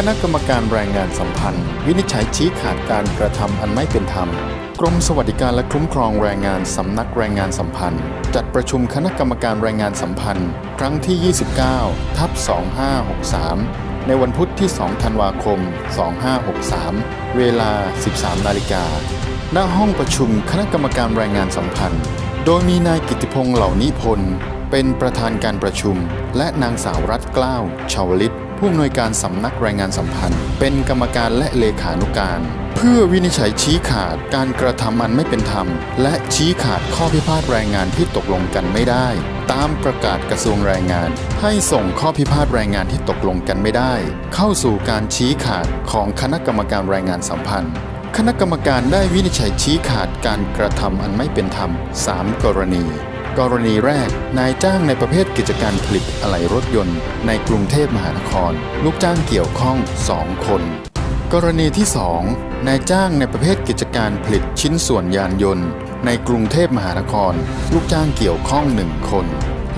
คณะกรรมการแรงงานสัมพันธ์ วินิจฉัยชี้ขาดการกระทำอันไม่เป็นธรรม กรมสวัสดิการและคุ้มครองแรงงานสำนักแรงงานสัมพันธ์ จัดประชุมคณะกรรมการแรงงานสัมพันธ์ ครั้งที่ 29 ทับ 2563 ในวันพุธที่ 2 ธันวาคม 2563 เวลา 13 นาฬิกา ณ ห้องประชุมคณะกรรมการแรงงานสัมพันธ์ โดยมีนายกิติพงษ์เหล่านิพนธ์เป็นประธานการประชุม และนางสาวรัตกล้าวชาวลิต ผู้อำนวยการสำนักแรงงานสัมพันธ์ เป็นกรรมการและเลขานุการ เพื่อวินิจฉัยชี้ขาดการกระทำอันไม่เป็นธรรม และชี้ขาดข้อพิพาทแรงงานที่ตกลงกันไม่ได้ ตามประกาศกระทรวงแรงงาน ให้ส่งข้อพิพาทแรงงานที่ตกลงกันไม่ได้ เข้าสู่การชี้ขาดของคณะกรรมการแรงงานสัมพันธ์คณะกรรมการได้วินิจฉัยชี้ขาดการกระทำอันไม่เป็นธรรม 3 กรณี กรณีแรก นายจ้างในประเภทกิจการผลิตอะไหล่รถยนต์ ในกรุงเทพมหานคร ลูกจ้างเกี่ยวข้อง 2 คน กรณีที่ 2 นายจ้างในประเภทกิจการผลิตชิ้นส่วนยานยนต์ ในกรุงเทพมหานคร ลูกจ้างเกี่ยวข้อง 1 คน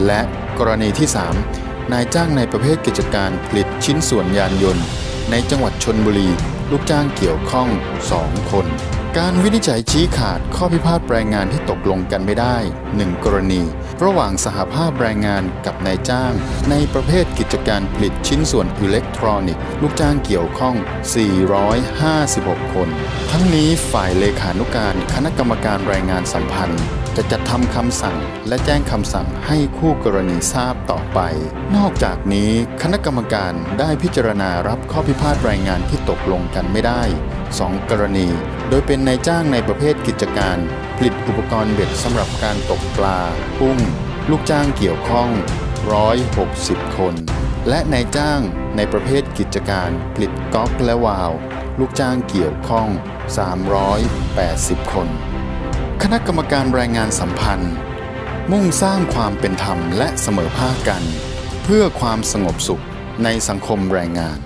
และกรณีที่ 3 นายจ้างในประเภทกิจการผลิตชิ้นส่วนยานยนต์ ในจังหวัดชนบุรี ลูกจ้างเกี่ยวข้อง 2 คน การวินิจฉัยชี้ขาดข้อพิพาทแรงงานที่ตกลงกันไม่ได้ 1 กรณี ระหว่างสหภาพแรงงานกับนายจ้าง ในประเภทกิจการผลิตชิ้นส่วนอิเล็กทรอนิกส์ลูกจ้างเกี่ยวข้อง 456 คน ทั้งนี้ฝ่ายเลขานุการคณะกรรมการแรงงานสัมพันธ์ จะจัดทำคำสั่งและแจ้งคำสั่งให้คู่กรณีทราบต่อไป นอกจากนี้คณะกรรมการได้พิจารณารับข้อพิพาทแรงงานที่ตกลงกันไม่ได้ 2 กรณี โดยเป็นนายจ้างในประเภทกิจการ ผลิตอุปกรณ์เบ็ดสำหรับการตกปลากุ้ง ลูกจ้างเกี่ยวข้อง 160 คน และนายจ้างในประเภทกิจการ ผลิตก๊อกและวาล์วลูกจ้างเกี่ยวข้อง 380 คน คณะกรรมการแรงงานสัมพันธ์ มุ่งสร้างความเป็นธรรมและเสมอภาคกัน เพื่อความสงบสุขในสังคมแรงงาน